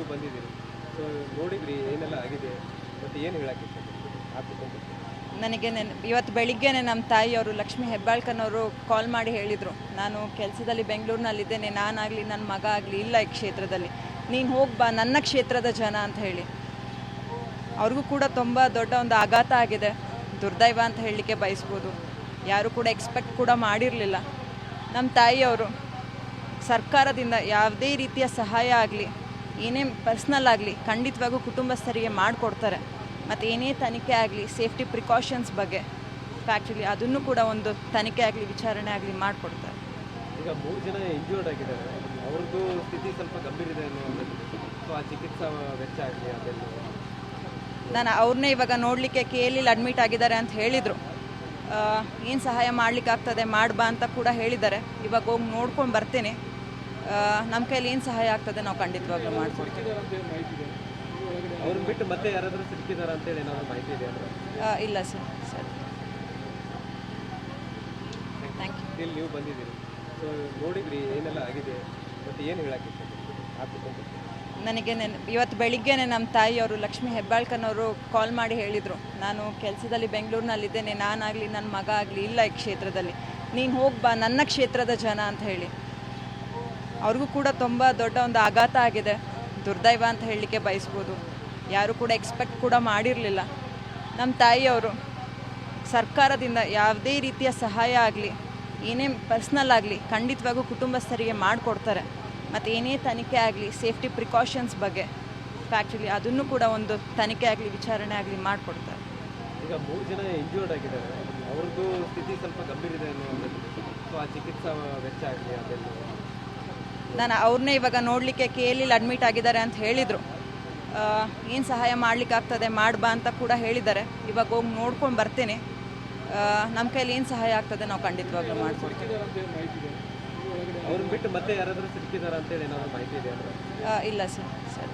ನೀವು ಬಂದಿದ್ದೀರಿ. ಸೊ ನೋಡಿದ್ರಿ ಏನೆಲ್ಲ ಆಗಿದೆ, ಮತ್ತೆ ಏನು ಹೇಳಕ್ಕೆ ನನಗೆ ನೆನ್, ಇವತ್ತು ಬೆಳಿಗ್ಗೆನೆ ನಮ್ಮ ತಾಯಿಯವರು ಲಕ್ಷ್ಮಿ ಹೆಬ್ಬಾಳ್ಕನವರು ಕಾಲ್ ಮಾಡಿ ಹೇಳಿದರು. ನಾನು ಕೆಲಸದಲ್ಲಿ ಬೆಂಗಳೂರಿನಲ್ಲಿದ್ದೇನೆ, ನಾನಾಗಲಿ ನನ್ನ ಮಗ ಆಗಲಿ, ಇಲ್ಲ ಈ ಕ್ಷೇತ್ರದಲ್ಲಿ. ನೀನು ಹೋಗಿ ಬಾ, ನನ್ನ ಕ್ಷೇತ್ರದ ಜನ ಅಂತ ಹೇಳಿ. ಅವ್ರಿಗೂ ಕೂಡ ತುಂಬ ದೊಡ್ಡ ಒಂದು ಆಘಾತ ಆಗಿದೆ. ದುರ್ದೈವ ಅಂತ ಹೇಳಲಿಕ್ಕೆ ಬಯಸ್ಬೋದು. ಯಾರು ಕೂಡ ಎಕ್ಸ್ಪೆಕ್ಟ್ ಕೂಡ ಮಾಡಿರಲಿಲ್ಲ. ನಮ್ಮ ತಾಯಿಯವರು ಸರ್ಕಾರದಿಂದ ಯಾವುದೇ ರೀತಿಯ ಸಹಾಯ ಆಗಲಿ ಏನೇ ಪರ್ಸ್ನಲ್ ಆಗಲಿ ಖಂಡಿತವಾಗೂ ಕುಟುಂಬಸ್ಥರಿಗೆ ಮಾಡಿಕೊಡ್ತಾರೆ. ಮತ್ತು ಏನೇ ತನಿಖೆ ಆಗಲಿ ಸೇಫ್ಟಿ ಪ್ರಿಕಾಷನ್ಸ್ ಬಗ್ಗೆ ಫ್ಯಾಕ್ಟ್ರಿಲಿ ಅದನ್ನು ಕೂಡ ಒಂದು ತನಿಖೆ ಆಗಲಿ ವಿಚಾರಣೆ ಆಗಲಿ ಮಾಡಿಕೊಡ್ತಾರೆ. ಈಗ ಮೂರು ಜನ ಇಂಜೂರ್ಡ್ ಆಗಿದ್ದಾರೆ. ಅವ್ರದ್ದು ಸ್ಥಿತಿ ಸ್ವಲ್ಪ ಗಂಭೀರ ಇದೆ ಸೊ ಆ ಚಿಕಿತ್ಸಾ ವೆಚ್ಚ ಆಗಲಿ ಅದೆಲ್ಲ. ನಾನು ಅವ್ರನ್ನೇ ಇವಾಗ ನೋಡಲಿಕ್ಕೆ ಕೆ ಎಲ್ ಅಡ್ಮಿಟ್ ಆಗಿದ್ದಾರೆ ಅಂತ ಹೇಳಿದರು. ಏನು ಸಹಾಯ ಮಾಡಲಿಕ್ಕಾಗ್ತದೆ ಮಾಡ್ಬಾ ಅಂತ ಕೂಡ ಹೇಳಿದ್ದಾರೆ. ಇವಾಗ ಹೋಗಿ ನೋಡ್ಕೊಂಡು ಬರ್ತೇನೆ. ನಮ್ಮ ಕೈಲಿ ಏನು ಸಹಾಯ ಆಗ್ತದೆ ನಾವು ಖಂಡಿತವಾಗ್ಲೂ ಮಾಡ್ಕೊಡ್ತೀವಿ. ಅವ್ರನ್ನ ಬಿಟ್ಟು ಮತ್ತೆ ಯಾರಾದರೂ ಸಿಕ್ಕಿದಾರ ಅಂತೇಳಿ ಏನಾದರೂ ಮಾಹಿತಿ ಇದೆ ಇಲ್ಲ ಸರ್ ಸರ್. ಥ್ಯಾಂಕ್ ಯು ಇಲ್ಲಿ ನೀವು ಬಂದಿದ್ದೀರಿ. ಸೊ ನೋಡಿದ್ರಿ ಏನೆಲ್ಲ ಆಗಿದೆ ಮತ್ತು ಏನು ಹೇಳಕ್ಕೆ ನನಗೆ ನೆನ್ ಇವತ್ತು ಬೆಳಿಗ್ಗೆನೆ ನಮ್ಮ ತಾಯಿಯವರು ಲಕ್ಷ್ಮಿ ಹೆಬ್ಬಾಳ್ಕನವರು ಕಾಲ್ ಮಾಡಿ ಹೇಳಿದರು. ನಾನು ಕೆಲಸದಲ್ಲಿ ಬೆಂಗಳೂರಿನಲ್ಲಿದ್ದೇನೆ ನಾನಾಗಲಿ ನನ್ನ ಮಗ ಆಗಲಿ ಇಲ್ಲ ಈ ಕ್ಷೇತ್ರದಲ್ಲಿ. ನೀನು ಹೋಗಿ ಬಾ ನನ್ನ ಕ್ಷೇತ್ರದ ಜನ ಅಂತ ಹೇಳಿ. ಅವ್ರಿಗೂ ಕೂಡ ತುಂಬ ದೊಡ್ಡ ಒಂದು ಆಘಾತ ಆಗಿದೆ. ದುರ್ದೈವ ಅಂತ ಹೇಳಲಿಕ್ಕೆ ಬಯಸ್ಬೋದು. ಯಾರು ಕೂಡ ಎಕ್ಸ್ಪೆಕ್ಟ್ ಕೂಡ ಮಾಡಿರಲಿಲ್ಲ. ನಮ್ಮ ತಾಯಿಯವರು ಸರ್ಕಾರದಿಂದ ಯಾವುದೇ ರೀತಿಯ ಸಹಾಯ ಆಗಲಿ, ಏನೇ ಪರ್ಸ್ನಲ್ ಆಗಲಿ, ಖಂಡಿತವಾಗೂ ಕುಟುಂಬಸ್ಥರಿಗೆ ಮಾಡಿಕೊಡ್ತಾರೆ. ಮತ್ತು ಏನೇ ತನಿಖೆ ಆಗಲಿ ಸೇಫ್ಟಿ ಪ್ರಿಕಾಷನ್ಸ್ ಬಗ್ಗೆ ಫ್ಯಾಕ್ಚುಲಿ ಅದನ್ನು ಕೂಡ ಒಂದು ತನಿಖೆ ಆಗಲಿ, ವಿಚಾರಣೆ ಆಗಲಿ ಮಾಡಿಕೊಡ್ತಾರೆ. ಈಗ ಮೂರು ಜನ ಇಂಜೂರ್ಡ್ ಆಗಿದ್ದಾರೆ. ಅವ್ರದ್ದು ಸ್ಥಿತಿ ಸ್ವಲ್ಪ ಗಂಭೀರ ಇದೆ ಅನ್ನೋ ಚಿಕಿತ್ಸಾ ವೆಚ್ಚ ಆಗಲಿ ಅದೆಲ್ಲ. ನಾನು ಅವ್ರನ್ನೇ ಇವಾಗ ನೋಡಲಿಕ್ಕೆ ಕೆ ಅಡ್ಮಿಟ್ ಆಗಿದ್ದಾರೆ ಅಂತ ಹೇಳಿದರು. ಏನು ಸಹಾಯ ಮಾಡ್ಲಿಕ್ಕಾಗ್ತದೆ ಮಾಡ್ಬಾ ಅಂತ ಕೂಡ ಹೇಳಿದ್ದಾರೆ. ಇವಾಗ ಹೋಗಿ ನೋಡ್ಕೊಂಡು ಬರ್ತೇನೆ. ನಮ್ಮ ಕೈಲಿ ಏನು ಸಹಾಯ ಆಗ್ತದೆ ನಾವು ಖಂಡಿತವಾಗ್ಲೂ ಮಾಡ್ಕೊಡ್ತೀವಿ ಇಲ್ಲ ಸರ್ ಸರ್.